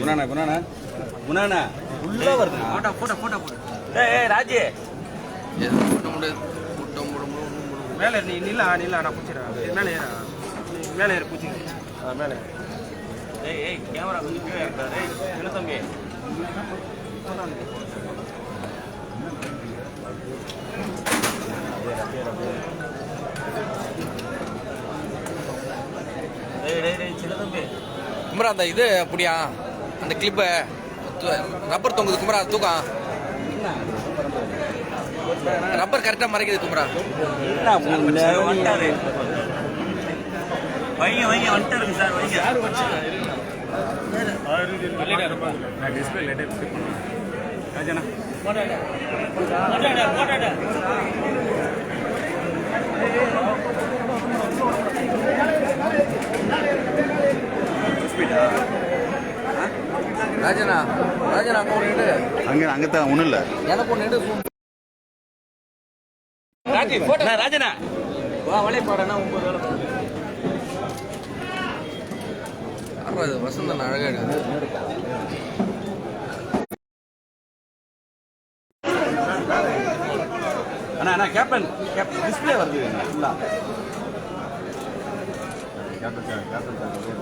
குணாண்ணா குணாண்ணா குணாண்ணா உள்ள வருது போட்டா போட்டா போட்டா போடு ஏய் ஏய் ராஜி. மேலே நீ நில்லா நில்லா நான் பிடிச்சிடறேன் மேலே ஏறா. மேலே ஏற பிடிச்சி மேலே. ஏய் ஏய் கேமரா கொஞ்சம் கீழே இருக்காரு என்ன தம்பி? டேய் டேய் டேய் சின்ன தம்பி. குமரா அந்த இது அப்படியா? அந்த கிளிப்பை ரப்பர் தொங்குது குமரா தூக்கம். ரப்பர் கரெக்டாக மறைக்குது குமரா. வைங்க வைங்க வந்துட்டாருங்க சார் வைங்க. ராஜனா ராஜனா ஒன்று எடு அங்கே அங்கே தான் ஒன்றும் இல்லை. எனக்கு ஒன்று ராஜி போட்டோ ராஜனா. வா வளைய பாடனா ஒன்பது வேலை இது? வசந்தன் அழகா இருக்குது அண்ணா அண்ணா கேப்டன் கேப்டன் டிஸ்பிளே வருது. ஃபுல்லா ஏய்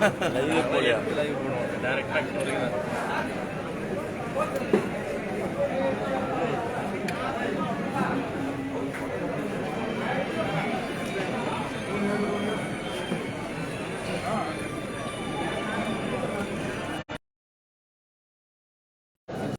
லைவ் போலியா? லைவ் போடுவோம். டேரக்டாக